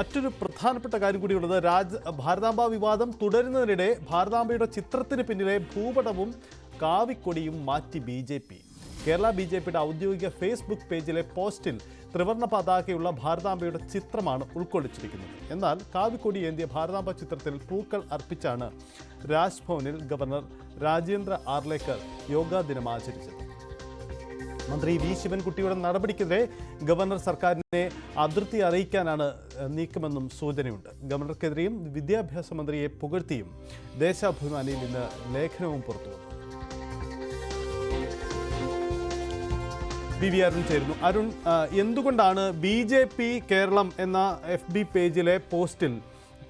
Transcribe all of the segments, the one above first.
മറ്റൊരു പ്രധാനപ്പെട്ട കാര്യം കൂടിയുള്ളത് രാജ ഭാരതാംബ വിവാദം തുടരുന്നതിനിടെ ഭാരതാംബയുടെ ചിത്രത്തിന് പിന്നിലെ ഭൂപടവും കാവിക്കൊടിയും മാറ്റി B J P. Kerala B J പിയുടെ ഔദ്യോഗിക ഫേസ്ബുക്ക് പേജിലെ പോസ്റ്റിൽ ത്രിവർണ പതാകയുള്ള ഭാരതാംബയുടെ ചിത്രമാണ് ഉൾക്കൊള്ളിച്ചിരിക്കുന്നത്. എന്നാൽ കാവിക്കൊടി ഏന്തിയ ഭാരതാംബ ചിത്രത്തിൽ പൂക്കൾ അർപ്പിച്ചാണ് രാജ്ഭവനിൽ ഗവർണർ രാജേന്ദ്ര ആർലേക്കർ യോഗാ ദിനം ആചരിച്ചത്. മന്ത്രി വി ശിവൻകുട്ടിയുടെ നടപടിക്കെതിരെ ഗവർണർ സർക്കാരിനെ അതൃപ്തി അറിയിക്കാനാണ് നീക്കമെന്നും സൂചനയുണ്ട്. ഗവർണർക്കെതിരെയും വിദ്യാഭ്യാസ മന്ത്രിയെ പുകഴ്ത്തിയും ദേശാഭിമാനിയിൽ ഇന്ന് ലേഖനവും പുറത്തുവന്നു ബി വി അരുൺ ചേരുന്നു. അരുൺ എന്തുകൊണ്ടാണ് ബി ജെ പി കേരളം എന്ന എഫ് ബി പേജിലെ പോസ്റ്റിൽ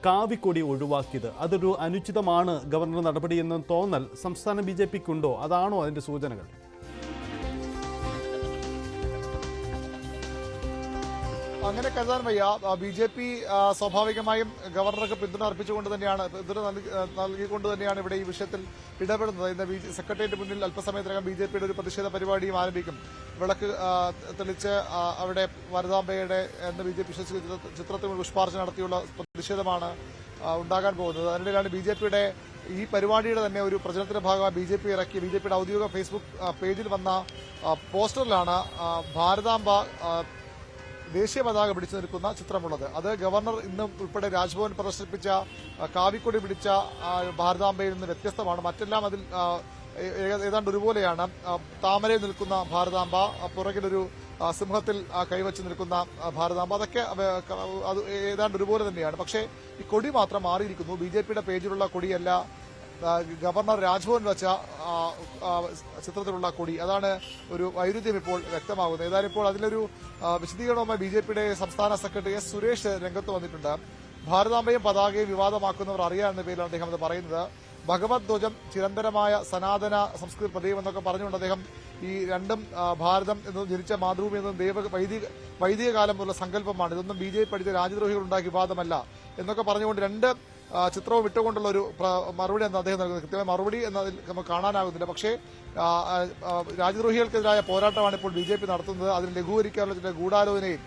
കാവിക്കൊടി ഒഴിവാക്കിയത്? അതൊരു അനുചിതമാണ് ഗവർണർ നടപടിയെന്ന് തോന്നൽ സംസ്ഥാന ബി ജെ പിക്കുണ്ടോ? അതാണോ അതിന്റെ സൂചനകൾ? അങ്ങനെ കരുതാൻ വയ്യ. ബി ജെ പി സ്വാഭാവികമായും ഗവർണർക്ക് പിന്തുണ അർപ്പിച്ചുകൊണ്ട് തന്നെയാണ് പിന്തുണ നൽകിക്കൊണ്ട് തന്നെയാണ് ഇവിടെ ഈ വിഷയത്തിൽ ഇടപെടുന്നത്. ഇന്ന് സെക്രട്ടേറിയറ്റ് മുന്നിൽ അല്പസമയത്തിനകം ബി ജെ പിയുടെ ഒരു പ്രതിഷേധ പരിപാടിയും ആരംഭിക്കും. വിളക്ക് തെളിച്ച് അവിടെ വരദാംബയുടെ എന്ന് ബി ജെ പി ചിത്രത്തിൽ പുഷ്പാർച്ചന നടത്തിയുള്ള പ്രതിഷേധമാണ് ഉണ്ടാകാൻ പോകുന്നത്. അതിനിടയിലാണ് ബി ജെ പിയുടെ ഈ പരിപാടിയുടെ തന്നെ ഒരു പ്രചരണത്തിന്റെ ഭാഗമായി ബി ജെ പി ഇറക്കി. ബി ജെ പിയുടെ ഔദ്യോഗിക ഫേസ്ബുക്ക് പേജിൽ വന്ന പോസ്റ്ററിലാണ് ഭാരതാംബ ദേശീയ പതാക പിടിച്ചു നിൽക്കുന്ന ചിത്രമുള്ളത്. അത് ഗവർണർ ഇന്നും ഉൾപ്പെടെ രാജ്ഭവൻ പ്രദർശിപ്പിച്ച കാവിക്കൊടി പിടിച്ച ഭാരതാംബയിൽ നിന്ന് വ്യത്യസ്തമാണ്. മറ്റെല്ലാം അതിൽ ഏതാണ്ട് ഒരുപോലെയാണ്. താമരയിൽ നിൽക്കുന്ന ഭാരതാംബ പുറകിലൊരു സിംഹത്തിൽ കൈവച്ച് നിൽക്കുന്ന ഭാരതാംബ. അതൊക്കെ അത് ഏതാണ്ട് ഒരുപോലെ തന്നെയാണ്. പക്ഷേ ഈ കൊടി മാത്രം മാറിയിരിക്കുന്നു. ബി ജെ പിയുടെ പേജിലുള്ള കൊടിയല്ല ഗവർണർ രാജ്ഭവൻ വെച്ച ചിത്രത്തിലുള്ള കൊടി. അതാണ് ഒരു വൈരുദ്ധ്യം ഇപ്പോൾ വ്യക്തമാകുന്നത്. ഏതായാലും ഇപ്പോൾ അതിലൊരു വിശദീകരണവുമായി ബി ജെ പിയുടെ സംസ്ഥാന സെക്രട്ടറി എസ് സുരേഷ് രംഗത്ത് വന്നിട്ടുണ്ട്. ഭാരതാംബയും പതാകയും വിവാദമാക്കുന്നവർ അറിയാമെന്ന പേരിലാണ് അദ്ദേഹം അത് പറയുന്നത്. ഭഗവത് ധ്വജം ചിരന്തരമായ സനാതന സംസ്കൃതി പ്രതീകം എന്നൊക്കെ പറഞ്ഞുകൊണ്ട് അദ്ദേഹം ഈ രണ്ടും ഭാരതം എന്നും ജനിച്ച മാതൃഭൂമി എന്നും ദൈവ വൈദിക വൈദിക കാലം മുതലുള്ള സങ്കല്പമാണ്. ഇതൊന്നും ബി ജെ പി പഠിച്ച രാജ്യദ്രോഹികൾ ഉണ്ടാക്കിയ വിവാദമല്ല എന്നൊക്കെ പറഞ്ഞുകൊണ്ട് രണ്ട് ചിത്രവും ഇട്ടുകൊണ്ടുള്ള ഒരു മറുപടി എന്ന് അദ്ദേഹം നൽകുന്നത്. കൃത്യമായ മറുപടി എന്നതിൽ നമുക്ക് കാണാനാകുന്നില്ല. പക്ഷേ രാജ്യദ്രോഹികൾക്കെതിരായ പോരാട്ടമാണ് ഇപ്പോൾ ബി ജെ പി നടത്തുന്നത്. അതിന് ലഘൂകരിക്കാനുള്ള ചില ഗൂഢാലോചനയിൽ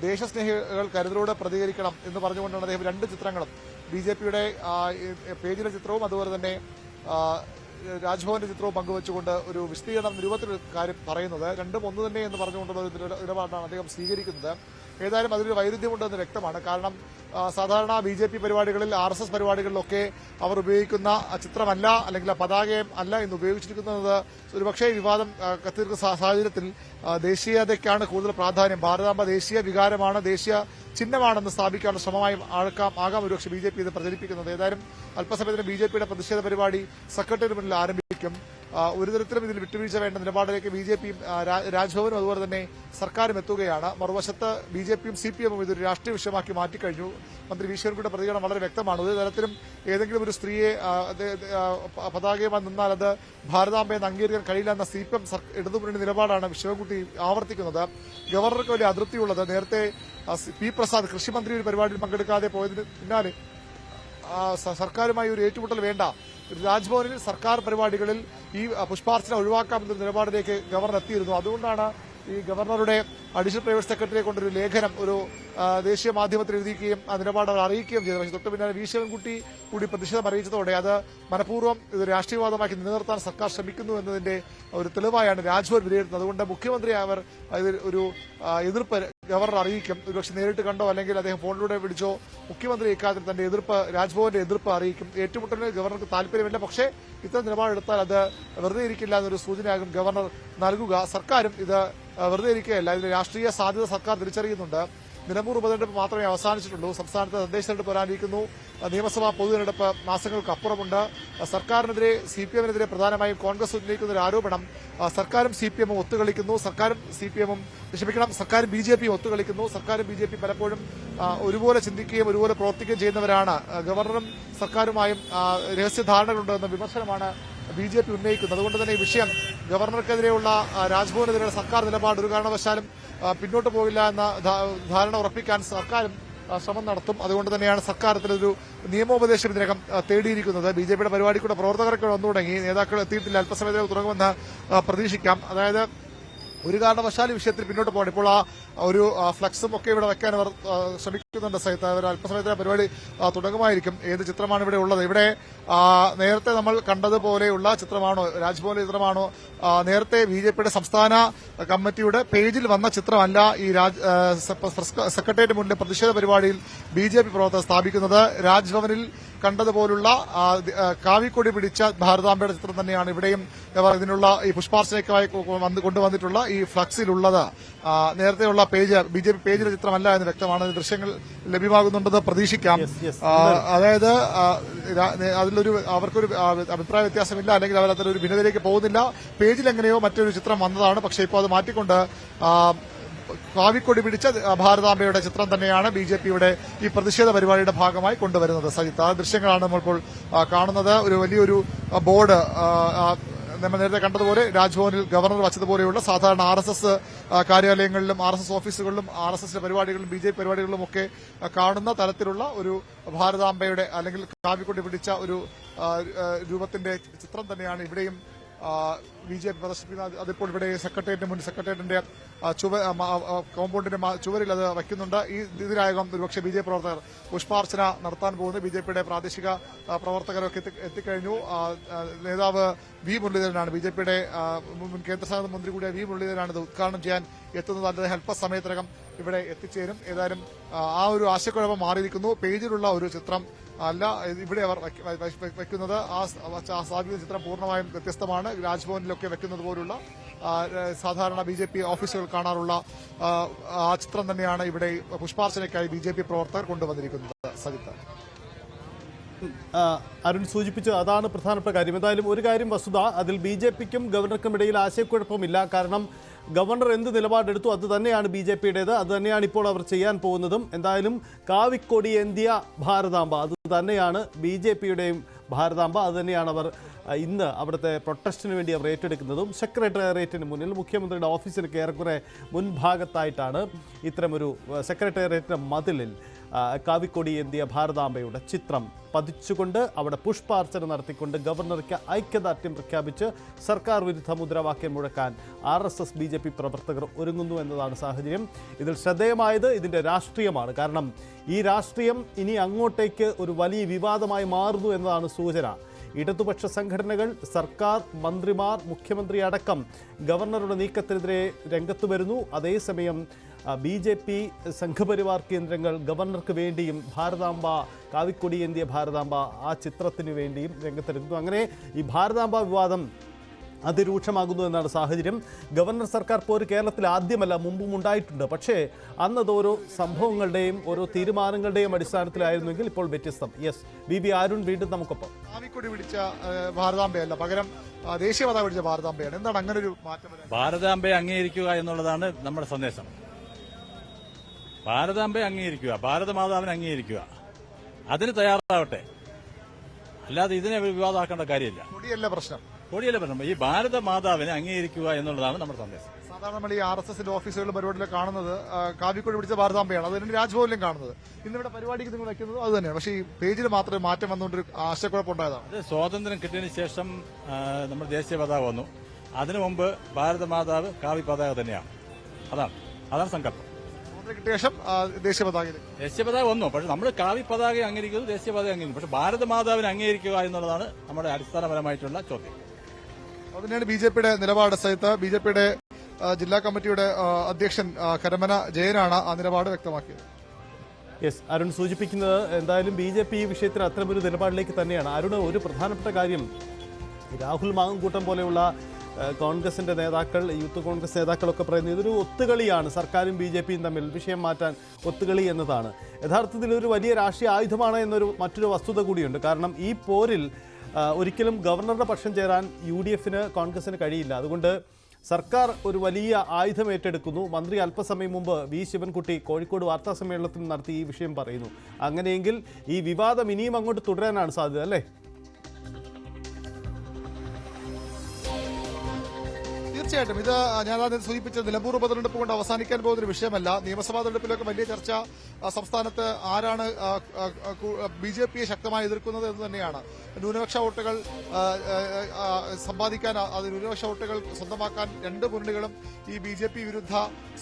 ദേശസ്നേഹികൾ കരുതലോടെ പ്രതികരിക്കണം എന്ന് പറഞ്ഞുകൊണ്ടാണ് അദ്ദേഹം രണ്ട് ചിത്രങ്ങളും ബി ജെ പിയുടെ പേജിലെ ചിത്രവും അതുപോലെ തന്നെ രാജ്ഭവന്റെ ചിത്രവും പങ്കുവച്ചുകൊണ്ട് ഒരു വിശദീകരണം രൂപത്തിൽ കാര്യം പറയുന്നത്. രണ്ടും ഒന്ന് തന്നെ എന്ന് പറഞ്ഞുകൊണ്ടുള്ള ഒരു നില- നിലപാടാണ് അദ്ദേഹം സ്വീകരിക്കുന്നത്. ഏതായാലും അതിലൊരു വൈരുദ്ധ്യമുണ്ടെന്ന് വ്യക്തമാണ്. കാരണം സാധാരണ ബി ജെ പി പരിപാടികളിൽ ആർ എസ് എസ് പരിപാടികളിലൊക്കെ അവർ ഉപയോഗിക്കുന്ന ചിത്രമല്ല അല്ലെങ്കിൽ പതാകയും അല്ല എന്ന് ഉപയോഗിച്ചിരിക്കുന്നത്. ഒരുപക്ഷെ വിവാദം കത്തിരിക്കുന്ന സാഹചര്യത്തിൽ ദേശീയതയ്ക്കാണ് കൂടുതൽ പ്രാധാന്യം. ഭാരതാംബ ദേശീയ വികാരമാണ് ദേശീയ ചിഹ്നമാണെന്ന് സ്ഥാപിക്കാനുള്ള ശ്രമമായി ആൾക്കാം ആകാം ഒരുപക്ഷെ ബി ജെ പി ഇത് പ്രചരിപ്പിക്കുന്നത്. ഏതായാലും അല്പസമയത്തിന് ബി ജെ പിയുടെ പ്രതിഷേധ പരിപാടി സെക്രട്ടറി മുന്നിൽ ആരംഭിക്കും. ഒരു തരത്തിലും ഇതിൽ വിട്ടുവീഴ്ച വേണ്ട നിലപാടിലേക്ക് ബി ജെ പിയും രാജ്ഭവനും അതുപോലെ തന്നെ സർക്കാരും എത്തുകയാണ്. മറുവശത്ത് ബി ജെ പിയും സി പി എമ്മും ഇതൊരു രാഷ്ട്രീയ വിഷയമാക്കി മാറ്റിക്കഴിഞ്ഞു. മന്ത്രി ശിവൻകുട്ടിയുടെ പ്രതികരണം വളരെ വ്യക്തമാണ്. ഒരു തരത്തിലും ഏതെങ്കിലും ഒരു സ്ത്രീയെ പതാകയുമായി നിന്നാൽ അത് ഭാരതാംബയെന്ന് അംഗീകരിക്കാൻ കഴിയില്ല എന്ന സി പി എം ഇടതുമുന്നണി നിലപാടാണ് ശിവൻകുട്ടി ആവർത്തിക്കുന്നത്. ഗവർണർക്ക് വലിയ അതൃപ്തിയുള്ളത്. നേരത്തെ പി പ്രസാദ് കൃഷിമന്ത്രി ഒരു പരിപാടിയിൽ പങ്കെടുക്കാതെ പോയതിന് പിന്നാലെ സർക്കാരുമായി ഒരു ഏറ്റുമുട്ടൽ വേണ്ട. രാജ്ഭവനിൽ സർക്കാർ പരിപാടികളിൽ ഈ പുഷ്പാർച്ചന ഒഴിവാക്കാമെന്ന നിലപാടിലേക്ക് ഗവർണർ എത്തിയിരുന്നു. അതുകൊണ്ടാണ് ഈ ഗവർണറുടെ അഡീഷണൽ പ്രൈവറ്റ് സെക്രട്ടറിയെ കൊണ്ടൊരു ലേഖനം ഒരു ദേശീയ മാധ്യമത്തിൽ എഴുതിക്കുകയും ആ നിലപാട് അവർ അറിയിക്കുകയും ചെയ്തു. പക്ഷേ തൊട്ട് പിന്നാലെ വി ശിവൻകുട്ടി കൂടി പ്രതിഷേധം അറിയിച്ചതോടെ അത് മനഃപൂർവം ഇത് രാഷ്ട്രീയവാദമാക്കി നിലനിർത്താൻ സർക്കാർ ശ്രമിക്കുന്നു എന്നതിന്റെ ഒരു തെളിവായാണ് രാജ്ഭവൻ വിലയിരുത്തുന്നത്. അതുകൊണ്ട് മുഖ്യമന്ത്രി അവർ ഇതിൽ ഒരു എതിർപ്പ് ഗവർണർ അറിയിക്കും. ഒരുപക്ഷെ നേരിട്ട് കണ്ടോ അല്ലെങ്കിൽ അദ്ദേഹം ഫോണിലൂടെ വിളിച്ചോ മുഖ്യമന്ത്രി ഇക്കാര്യത്തിൽ തന്റെ എതിർപ്പ് രാജ്ഭവന്റെ എതിർപ്പ് അറിയിക്കും. ഏറ്റുമുട്ടലിന് ഗവർണർക്ക് താല്പര്യമില്ല. പക്ഷേ ഇത്തരം നിലപാടെടുത്താൽ അത് വെറുതെ ഇരിക്കില്ല എന്നൊരു സൂചനയാകും ഗവർണർ നൽകുക. സർക്കാരും ഇത് വെറുതെ ഇരിക്കുകയല്ല. ഇതിന് രാഷ്ട്രീയ സാധ്യത സർക്കാർ തിരിച്ചറിയുന്നുണ്ട്. നിലമ്പൂർ ഉപതെരഞ്ഞെടുപ്പ് മാത്രമേ അവസാനിച്ചിട്ടുള്ളൂ. സംസ്ഥാനത്ത് തദ്ദേശ തെരഞ്ഞെടുപ്പ് വരാനിരിക്കുന്നു. നിയമസഭാ പൊതുതെരഞ്ഞെടുപ്പ് മാസങ്ങൾക്കപ്പുറമുണ്ട് സർക്കാരിനെതിരെ സി പി എമ്മിനെതിരെ പ്രധാനമായും കോൺഗ്രസ് ഉന്നയിക്കുന്ന ഒരു ആരോപണം സർക്കാരും സി പി എമ്മും ഒത്തുകളിക്കുന്നു. സർക്കാരും സി പി എമ്മും ക്ഷമിക്കണം സർക്കാരും ബി ജെ പിയും ഒത്തുകളിക്കുന്നു. സർക്കാരും ബി ജെ പി പലപ്പോഴും ഒരുപോലെ ചിന്തിക്കുകയും ഒരുപോലെ പ്രവർത്തിക്കുകയും ചെയ്യുന്നവരാണ്. ഗവർണറും സർക്കാരുമായും രഹസ്യധാരണകളുണ്ടെന്ന രഹസ്യ ധാരണകളുണ്ടെന്ന വിമർശനമാണ് ബി ജെ പി ഉന്നയിക്കുന്നത്. അതുകൊണ്ട് തന്നെ ഈ വിഷയം ഗവർണർക്കെതിരെയുള്ള രാജ്ഭവനെതിരെയുള്ള സർക്കാർ നിലപാട് ഒരു കാരണവശാലും പിന്നോട്ട് പോകില്ല എന്ന ധാരണ ഉറപ്പിക്കാൻ സർക്കാരും ശ്രമം നടത്തും. അതുകൊണ്ട് തന്നെയാണ് സർക്കാർ ഇത്തരത്തിലൊരു നിയമോപദേശം ഇതിനകം തേടിയിരിക്കുന്നത്. ബി ജെ പിയുടെ പരിപാടിക്കൂടെ പ്രവർത്തകരൊക്കെ വന്നു തുടങ്ങി നേതാക്കൾ എത്തിയിട്ടില്ല. അല്പസമയത്തിൽ തുടങ്ങുമെന്ന് പ്രതീക്ഷിക്കാം. അതായത് ഒരു കാരണവശാലും വിഷയത്തിൽ പിന്നോട്ട് പോകണം ഇപ്പോൾ ആ ഒരു ഫ്ലക്സും ഒക്കെ ഇവിടെ വെക്കാൻ അവർ ആ, ശ്രമിക്കുന്നു വെക്കുന്നുണ്ട് സഹിത. ഒരു അല്പസമയത്തെ പരിപാടി തുടങ്ങുമായിരിക്കും. ഏത് ചിത്രമാണ് ഇവിടെ ഉള്ളത്? ഇവിടെ നേരത്തെ നമ്മൾ കണ്ടതുപോലെയുള്ള ചിത്രമാണോ രാജ്ഭവനിലെ ചിത്രമാണോ നേരത്തെ ബി ജെ പിയുടെ സംസ്ഥാന കമ്മിറ്റിയുടെ പേജിൽ വന്ന ചിത്രമല്ല ഈ സെക്രട്ടേറിയറ്റ് മുന്നിലെ പ്രതിഷേധ പരിപാടിയിൽ ബി ജെ പി പ്രവർത്തകർ സ്ഥാപിക്കുന്നത്. രാജ്ഭവനിൽ കണ്ടതുപോലുള്ള കാവിക്കൊടി പിടിച്ച ഭാരതാംബയുടെ ചിത്രം തന്നെയാണ് ഇവിടെയും ഇതിനുള്ള ഈ പുഷ്പാർച്ചനയ്ക്കായി കൊണ്ടുവന്നിട്ടുള്ള ഈ ഫ്ലക്സിലുള്ളത്. നേരത്തെയുള്ള പേജ് ബി ജെ പി പേജിലെ ചിത്രമല്ല എന്ന് വ്യക്തമാണ്. ദൃശ്യങ്ങൾ ലഭ്യമാകുന്നുണ്ടെന്ന് പ്രതീക്ഷിക്കാം. അതായത് അതിലൊരു അവർക്കൊരു അഭിപ്രായ വ്യത്യാസമില്ല അല്ലെങ്കിൽ അവർ അതിലൊരു ഭിന്നതയിലേക്ക് പോകുന്നില്ല. പേജിൽ എങ്ങനെയോ മറ്റൊരു ചിത്രം വന്നതാണ്. പക്ഷേ ഇപ്പോൾ അത് മാറ്റിക്കൊണ്ട് കാവിക്കൊടി പിടിച്ച ഭാരതാംബയുടെ ചിത്രം തന്നെയാണ് ബി ജെ പിയുടെ ഈ പ്രതിഷേധ പരിപാടിയുടെ ഭാഗമായി കൊണ്ടുവരുന്നത്. സജിത്ത് ആ ദൃശ്യങ്ങളാണ് നമ്മളിപ്പോൾ കാണുന്നത്. ഒരു വലിയൊരു ബോർഡ് നമ്മൾ നേരത്തെ കണ്ടതുപോലെ രാജ്ഭവനിൽ ഗവർണർ വച്ചതുപോലെയുള്ള സാധാരണ ആർ എസ് എസ് കാര്യാലയങ്ങളിലും ആർ എസ് എസ് ഓഫീസുകളിലും ആർ എസ് എസിന്റെ പരിപാടികളിലും ബി ജെ പി പരിപാടികളിലും ഒക്കെ കാണുന്ന തരത്തിലുള്ള ഒരു ഭാരതാംബയുടെ അല്ലെങ്കിൽ കാവിക്കൊടി പിടിച്ച ഒരു രൂപത്തിന്റെ ചിത്രം തന്നെയാണ് ഇവിടെയും ബി ജെ പി പ്രദർശിപ്പിക്കുന്നത് അതിപ്പോൾ ഇവിടെ സെക്രട്ടേറിയറ്റിന് മുൻ സെക്രട്ടേറിയറ്റിന്റെ ചുവ കോമ്പൗണ്ടിന്റെ ചുവരിൽ അത് വയ്ക്കുന്നുണ്ട്. ഈ ഇതിനായകം ഒരുപക്ഷെ ബി ജെ പി പ്രവർത്തകർ പുഷ്പാർച്ചന നടത്താൻ പോകുന്നു. ബി ജെ പിയുടെ പ്രാദേശിക പ്രവർത്തകരൊക്കെ എത്തി- എത്തിക്കഴിഞ്ഞു. നേതാവ് വി മുരളീധരനാണ് ബി ജെ പിയുടെ മുൻ കേന്ദ്ര മന്ത്രി കൂടിയ വി മുരളീധരനാണ് ഇത് ഉദ്ഘാടനം ചെയ്യാൻ എത്തുന്നത്. അദ്ദേഹം അല്പസമയത്തിനകം ഇവിടെ എത്തിച്ചേരും. ഏതായാലും ആ, ഒരു ആശയക്കുഴപ്പം മാറിയിരിക്കുന്നു. പേജിലുള്ള ഒരു ചിത്രം അല്ല ഇവിടെ അവർ വയ്ക്ക- വ- വ- വെക്കുന്നത് ആ സ- ആ സാധ്യത ചിത്രം പൂർണമായും വ്യത്യസ്തമാണ്. രാജ്ഭവനിലൊക്കെ വെക്കുന്നത് പോലുള്ള സാധാരണ ബി ജെ പി ഓഫീസുകൾ കാണാറുള്ള ആ, ചിത്രം തന്നെയാണ് ഇവിടെ പുഷ്പാർച്ചനയ്ക്കായി ബി ജെ പി പ്രവർത്തകർ കൊണ്ടുവന്നിരിക്കുന്നത്. സജിത്ത്. അരുൺ സൂചിപ്പിച്ചു അതാണ് പ്രധാനപ്പെട്ട കാര്യം. എന്തായാലും ഒരു കാര്യം വസ്തുത അതിൽ ബി ജെ പിക്കും ഗവർണർക്കും ഇടയിൽ ആശയക്കുഴപ്പമില്ല. കാരണം ഗവർണർ എന്ത് നിലപാടെടുത്തു അത് തന്നെയാണ് ബി ജെ പിയുടേത്. അത് തന്നെയാണ് ഇപ്പോൾ അവർ ചെയ്യാൻ പോകുന്നതും. എന്തായാലും കാവിക്കൊടി എന്തിയ ഭാരതാംബ. അത് തന്നെയാണ് ബി ജെ പിയുടെയും ഭാരതാംബ. അത് തന്നെയാണ് അവർ ഇന്ന് അവിടുത്തെ പ്രൊട്ടസ്റ്റിന് വേണ്ടി അവർ ഏറ്റെടുക്കുന്നതും. സെക്രട്ടേറിയറ്റിന് മുന്നിൽ മുഖ്യമന്ത്രിയുടെ ഓഫീസിന് ഏറെക്കുറെ മുൻഭാഗത്തായിട്ടാണ് ഇത്തരമൊരു സെക്രട്ടേറിയറ്റിന്റെ മതിലിൽ കാവിക്കൊടി എന്തിയ ഭാരതാംബയുടെ ചിത്രം പതിച്ചുകൊണ്ട് അവിടെ പുഷ്പാർച്ചന നടത്തിക്കൊണ്ട് ഗവർണർക്ക് ഐക്യദാർഢ്യം പ്രഖ്യാപിച്ച് സർക്കാർ വിരുദ്ധ മുദ്രാവാക്യം മുഴക്കാൻ R S S B J P പ്രവർത്തകർ ഒരുങ്ങുന്നു എന്നതാണ് സാഹചര്യം. ഇതിൽ ശ്രദ്ധേയമായത് ഇതിന്റെ രാഷ്ട്രീയമാണ്. കാരണം ഈ രാഷ്ട്രീയം ഇനി അങ്ങോട്ടേക്ക് ഒരു വലിയ വിവാദമായി മാറുന്നു എന്നതാണ് സൂചന. ഇടതുപക്ഷ സംഘടനകൾ സർക്കാർ മന്ത്രിമാർ മുഖ്യമന്ത്രി അടക്കം ഗവർണറുടെ നീക്കത്തിനെതിരെ രംഗത്ത് വരുന്നു. അതേസമയം ബി ജെ പി സംഘപരിവാർ കേന്ദ്രങ്ങൾ ഗവർണർക്ക് വേണ്ടിയും ഭാരതാംബ കാവിക്കൊടി എന്തിയ ഭാരതാംബ ആ ചിത്രത്തിന് വേണ്ടിയും രംഗത്തെടുക്കുന്നു അങ്ങനെ ഈ ഭാരതാംബ വിവാദം അതിരൂക്ഷമാകുന്നു എന്നാണ് സാഹചര്യം. ഗവർണർ സർക്കാർ പോര് കേരളത്തിൽ ആദ്യമല്ല മുമ്പും ഉണ്ടായിട്ടുണ്ട്. പക്ഷേ അന്നത് ഓരോ സംഭവങ്ങളുടെയും ഓരോ തീരുമാനങ്ങളുടെയും അടിസ്ഥാനത്തിലായിരുന്നെങ്കിൽ ഇപ്പോൾ വ്യത്യസ്തം. യെസ് ബി ബി അരുൺ വീണ്ടും നമുക്കൊപ്പം. കാവിക്കൊടി വിളിച്ച ഭാരതാംബയല്ല പകരം ആ, വിളിച്ച ഭാരതാംബയാണ്. എന്താണ് അങ്ങനെ ഒരു മാറ്റം ഭാരതാംബയെ അംഗീകരിക്കുക എന്നുള്ളതാണ് നമ്മുടെ സന്ദേശം. ഭാരതാംബയെ അംഗീകരിക്കുക ഭാരതമാതാവിനെ അംഗീകരിക്കുക. അതിന് തയ്യാറാവട്ടെ. അല്ലാതെ ഇതിനെ വിവാദമാക്കേണ്ട കാര്യമില്ല. കൊടിയല്ല പ്രശ്നം. കൊടിയല്ല പ്രശ്നം. ഈ ഭാരതമാതാവിനെ അംഗീകരിക്കുക എന്നുള്ളതാണ് നമ്മുടെ സന്ദേശം. സാധാരണ നമ്മൾ ഈ ആർ എസ് എസിന്റെ ഓഫീസുകളിലെ പരിപാടിയിൽ കാണുന്നത് കാവിക്കൊടി പിടിച്ച ഭാരതാംബയാണ്. അത് തന്നെ രാജ്ഭവനിലും കാണുന്നത്. ഇന്നിവിടെ പരിപാടിക്ക് നിങ്ങൾ വെക്കുന്നത് അത് തന്നെയാണ്. പക്ഷേ ഈ പേജിൽ മാത്രമേ മാറ്റം വന്നുകൊണ്ട് ആശയക്കുഴപ്പമുണ്ടായതാണ്. അത് സ്വാതന്ത്ര്യം കിട്ടിയതിന് ശേഷം നമ്മുടെ ദേശീയ പതാക വന്നു. അതിനു മുമ്പ് ഭാരത മാതാവ് കാവി പതാക തന്നെയാണ്. അതാണ് അതാണ് സങ്കല്പം. സ്വാതന്ത്ര്യം കിട്ടിയ ശേഷം ദേശീയ പതാകയിൽ ദേശീയ പതാക വന്നു. പക്ഷെ നമ്മൾ കാവി പതാക അംഗീകരിക്കുന്നു ദേശീയ പതാക അംഗീകരിക്കുന്നു. പക്ഷെ ഭാരതമാതാവിനെ അംഗീകരിക്കുക എന്നുള്ളതാണ് നമ്മുടെ അടിസ്ഥാനപരമായിട്ടുള്ള ചോദ്യം. അതുതന്നെയാണ് ബി ജെ പിയുടെ നിലപാട് സഹിത്ത് ബി ജെ പിയുടെ ജില്ലാ കമ്മിറ്റിയുടെ അധ്യക്ഷൻ കരമന ജയനാണ് ആ നിലപാട് വ്യക്തമാക്കിയത്. യെസ് അരുൺ സൂചിപ്പിക്കുന്നത് എന്തായാലും ബി ജെ പി ഈ വിഷയത്തിൽ അത്തരമൊരു നിലപാടിലേക്ക് തന്നെയാണ്. അരുൺ ഒരു പ്രധാനപ്പെട്ട കാര്യം രാഹുൽ മാങ്കൂട്ടം പോലെയുള്ള ഏഹ്, കോൺഗ്രസിന്റെ നേതാക്കൾ യൂത്ത് കോൺഗ്രസ് നേതാക്കളൊക്കെ പറയുന്നത് ഇതൊരു ഒത്തുകളിയാണ്. സർക്കാരും ബി ജെ പിയും തമ്മിൽ വിഷയം മാറ്റാൻ ഒത്തുകളി എന്നതാണ്. യഥാർത്ഥത്തിൽ ഒരു വലിയ രാഷ്ട്രീയ ആയുധമാണ് എന്നൊരു മറ്റൊരു വസ്തുത കൂടിയുണ്ട്. കാരണം ഈ പോരിൽ ഒരിക്കലും ഗവർണറുടെ പക്ഷം ചേരാൻ യു ഡി എഫിന് കോൺഗ്രസിന് കഴിയില്ല. അതുകൊണ്ട് സർക്കാർ ഒരു വലിയ ആയുധം ഏറ്റെടുക്കുന്നു. മന്ത്രി അല്പസമയം മുമ്പ് വി. ശിവൻകുട്ടി കോഴിക്കോട് വാർത്താ സമ്മേളനത്തിൽ നടത്തി ഈ വിഷയം പറയുന്നു. അങ്ങനെയെങ്കിൽ ഈ വിവാദം ഇനിയും അങ്ങോട്ട് തുടരാനാണ് സാധ്യത അല്ലേ? തീർച്ചയായിട്ടും. ഇത് ഞാൻ ആദ്യം സൂചിപ്പിച്ച നിലമ്പൂർ ഉപതെരഞ്ഞെടുപ്പ് കൊണ്ട് അവസാനിക്കാൻ പോകുന്ന ഒരു വിഷയമല്ല. നിയമസഭാ തെരഞ്ഞെടുപ്പിലൊക്കെ വലിയ ചർച്ച സംസ്ഥാനത്ത് ആരാണ് ബി ജെ പിയെ ശക്തമായി എതിർക്കുന്നത് എന്ന് തന്നെയാണ്. ന്യൂനപക്ഷ വോട്ടുകൾ സമ്പാദിക്കാൻ അത് ന്യൂനപക്ഷ വോട്ടുകൾ സ്വന്തമാക്കാൻ രണ്ട് മുന്നണികളും ഈ ബി ജെ പി വിരുദ്ധ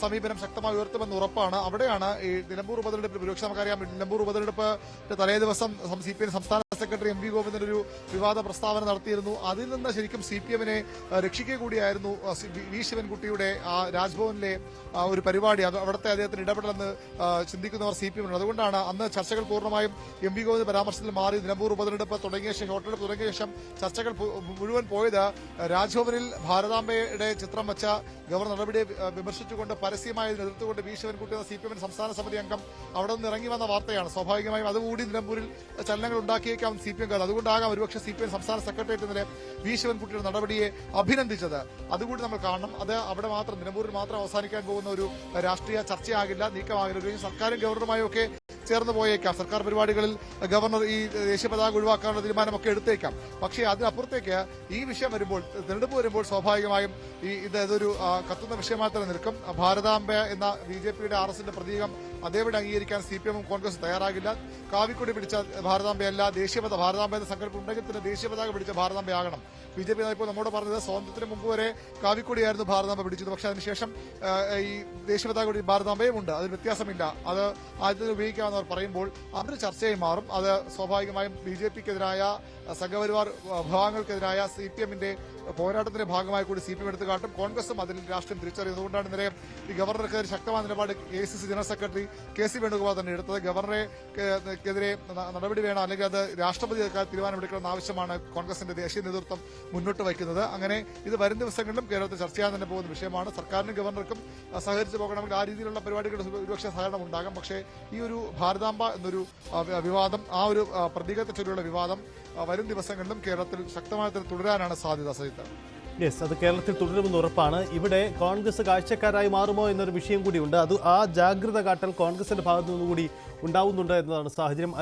സമീപനം ശക്തമായി ഉയർത്തുമെന്ന് ഉറപ്പാണ്. അവിടെയാണ് ഈ നിലമ്പൂർ ഉപതെരഞ്ഞെടുപ്പ് വിപക്ഷ നമുക്കറിയാം. നിലമ്പൂർ ഉപതെരഞ്ഞെടുപ്പ് തലേ ദിവസം സി പി എം സംസ്ഥാന സെക്രട്ടറി എം വി ഗോവിന്ദൻ ഒരു വിവാദ പ്രസ്താവന നടത്തിയിരുന്നു. അതിൽ നിന്ന് ശരിക്കും സി പി എമ്മിനെ രക്ഷിക്കുക കൂടിയായിരുന്നു വി- ശിവൻകുട്ടിയുടെ ആ രാജ്ഭവനിലെ ഒരു പരിപാടി അത് അവിടുത്തെ അദ്ദേഹത്തിന് ഇടപെടലെന്ന് ചിന്തിക്കുന്നവർ സി പി എമ്മിനുണ്ട് അതുകൊണ്ടാണ് അന്ന് ചർച്ചകൾ പൂർണമായും എം വി ഗോവിന്ദ് പരാമർശത്തിൽ മാറി നിലമ്പൂർ ഉപതെരഞ്ഞെടുപ്പ് തുടങ്ങിയ ശേഷം വോട്ടെടുപ്പ് തുടങ്ങിയ ശേഷം ചർച്ചകൾ മുഴുവൻ പോയത് രാജ്ഭവനിൽ ഭാരതാംബയുടെ ചിത്രം വെച്ച ഗവർണർ നടപടിയെ വിമർശിച്ചുകൊണ്ട് പരസ്യമായി എതിർത്തുകൊണ്ട് വി ശിവൻകുട്ടി എന്ന സി പി എം സംസ്ഥാന സമിതി അംഗം അവിടെ നിന്ന് ഇറങ്ങി വന്ന വാർത്തയാണ്. സ്വാഭാവികമായും അതുകൂടി നിലമ്പൂരിൽ ചലനങ്ങൾ ഉണ്ടാക്കിയേക്കാം സി പി എം കാർ. അതുകൊണ്ടാകാം ഒരുപക്ഷെ സി പി എം സംസ്ഥാന സെക്രട്ടേറിയറ്റ് ഇന്നലെ വി ശിവൻകുട്ടിയുടെ നടപടിയെ അഭിനന്ദിച്ചത്. അതുകൂടി നമ്മൾ കാണണം. അത് അവിടെ മാത്രം നിലമ്പൂരിൽ മാത്രം അവസാനിക്കാൻ പോകുന്ന ഒരു രാഷ്ട്രീയ ചർച്ചയാകില്ല നീക്കമാകില്ല ഒരു സർക്കാരും ഗവർണറുമായും ഒക്കെ ചേർന്ന് പോയേക്കാം. സർക്കാർ പരിപാടികളിൽ ഗവർണർ ഈ ദേശീയ പതാക ഒഴിവാക്കാനുള്ള തീരുമാനമൊക്കെ എടുത്തേക്കാം. പക്ഷേ അതിനപ്പുറത്തേക്ക് ഈ വിഷയം വരുമ്പോൾ തെരഞ്ഞെടുപ്പ് വരുമ്പോൾ സ്വാഭാവികമായും ഈ ഇത് ഇതൊരു കത്തുന്ന വിഷയമായി തന്നെ നിൽക്കും. ഭാരതാംബ എന്ന ബി ജെ പിയുടെ ആർ എസിന്റെ പ്രതീകം അതേപടി അംഗീകരിക്കാൻ സി പി എമ്മും കോൺഗ്രസും തയ്യാറാകില്ല. കാവിക്കൊടി പിടിച്ച ഭാരതാംബയല്ല ദേശീയപത ഭാരതാംബയുടെ സങ്കല്പം ഉണ്ടെങ്കിൽ തന്നെ ദേശീയപതാക പിടിച്ച ഭാരതാംബയാകണം ബി ജെ പി ഇപ്പോൾ നമ്മോട് പറഞ്ഞത് സ്വാതന്ത്ര്യത്തിന് മുമ്പ് വരെ കാവിക്കൊടിയായിരുന്നു ഭാരതാംബ പിടിച്ചത്. പക്ഷേ അതിനുശേഷം ഈ ദേശീയപതാക കൂടി ഭാരതാംബയും ഉണ്ട്. അതിന് വ്യത്യാസമില്ല. അത് ആദ്യത്തിൽ ഉപയോഗിക്കാമെന്ന് അവർ പറയുമ്പോൾ അതൊരു ചർച്ചയായി മാറും. അത് സ്വാഭാവികമായും ബി ജെ പിക്കെതിരായ സംഘപരിവാർ വിഭാഗങ്ങൾക്കെതിരായ സി പി എമ്മിന്റെ പോരാട്ടത്തിന്റെ ഭാഗമായി കൂടി സി പി എം എടുത്തു കാട്ടും. കോൺഗ്രസും അതിൽ രാഷ്ട്രീയം തിരിച്ചറിയുന്നതുകൊണ്ടാണ് ഇന്നലെ ഈ ഗവർണർക്കെതിരെ ശക്തമായ നിലപാട് K C C general secretary K C Venugopal തന്നെ എടുത്തത്. ഗവർണറെ എതിരെ നടപടി വേണം അല്ലെങ്കിൽ അത് രാഷ്ട്രപതി തീരുമാനമെടുക്കണമെന്ന ആവശ്യമാണ് കോൺഗ്രസിന്റെ ദേശീയ നേതൃത്വം മുന്നോട്ട് വയ്ക്കുന്നത്. അങ്ങനെ ഇത് വരും ദിവസങ്ങളിലും കേരളത്തിൽ ചർച്ച ചെയ്യാൻ തന്നെ പോകുന്ന വിഷയമാണ്. സർക്കാരിനും ഗവർണർക്കും സഹകരിച്ചു പോകണമെങ്കിൽ ആ രീതിയിലുള്ള പരിപാടികളുടെ ഒരുപക്ഷെ സഹകരണം ഉണ്ടാകാം. പക്ഷേ ഈ ഒരു ഭാരതാംബ എന്നൊരു വിവാദം ആ ഒരു പ്രതീകത്തെ ചൊല്ലിയുള്ള വിവാദം വരും ദിവസങ്ങളിലും കേരളത്തിൽ ശക്തമായ തുടരാനാണ് സാധ്യത സഹിത യെസ് അത് കേരളത്തിൽ തുടരുമെന്ന് ഉറപ്പാണ്. ഇവിടെ കോൺഗ്രസ് കാഴ്ചക്കാരായി മാറുമോ എന്നൊരു വിഷയം കൂടിയുണ്ട്. അത് ആ ജാഗ്രത കാട്ടൽ കോൺഗ്രസിന്റെ ഭാഗത്തു നിന്നുകൂടി ഉണ്ടാവുന്നുണ്ട് എന്നതാണ് സാഹചര്യം.